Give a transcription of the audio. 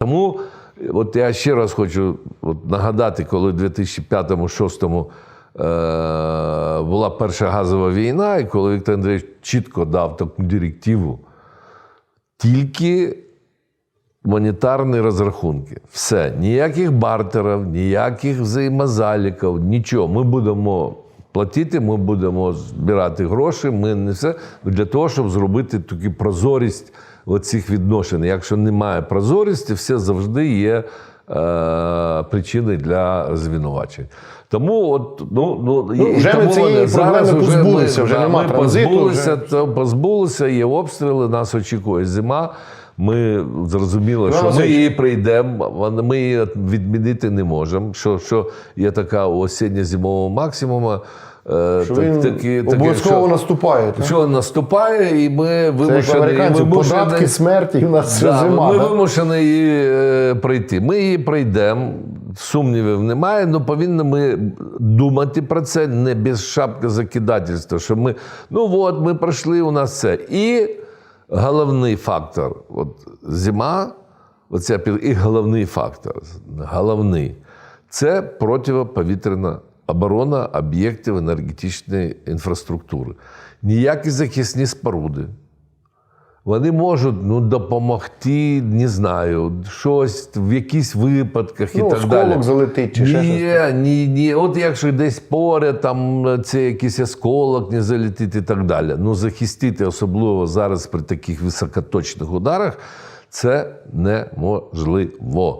Тому от я ще раз хочу от нагадати, коли в 2005-2006 е, була перша газова війна, і коли Віктор Андрійович чітко дав таку директиву, тільки монетарні розрахунки. Все, ніяких бартерів, ніяких взаємозаліків, нічого. Ми будемо платити, ми будемо збирати гроші. Ми не все для того, щоб зробити таку прозорість оцих відношень. Якщо немає прозорості, все завжди є е, причини для звинувачень. Тому от ну ну, і вже ми цієї проблеми вже позбулися, вже да, нема ми транзиту, позбулися, вже- позбулися, є обстріли, нас очікує зима. Ми зрозуміли, що ми її прийдемо, ми її відмінити не можемо. Що, що є така осіння зимова максимума. е, Що так- він такі- обов'язково що- наступає. так? що наступає, і ми Це як вимушені, вимушені- податки, смерті, і в нас Да, зима. ми да? вимушені її е, пройти. Ми її пройдемо, сумнівів немає, але повинні ми думати про це не без шапки закидательства. Що ми, ну от, ми пройшли, у нас це. І головний фактор, от зима, оця, і головний фактор, головний, це протиповітряна оборона об'єктів енергетичної інфраструктури. Ніякі захисні споруди. Вони можуть ну, допомогти, не знаю, щось в якісь випадках і Ну, так осколок далі. залетить чи ще ні, ні, ні. От якщо десь поряд, там це якийсь осколок не залетить і так далі. Ну, захистити, особливо зараз при таких високоточних ударах, це неможливо.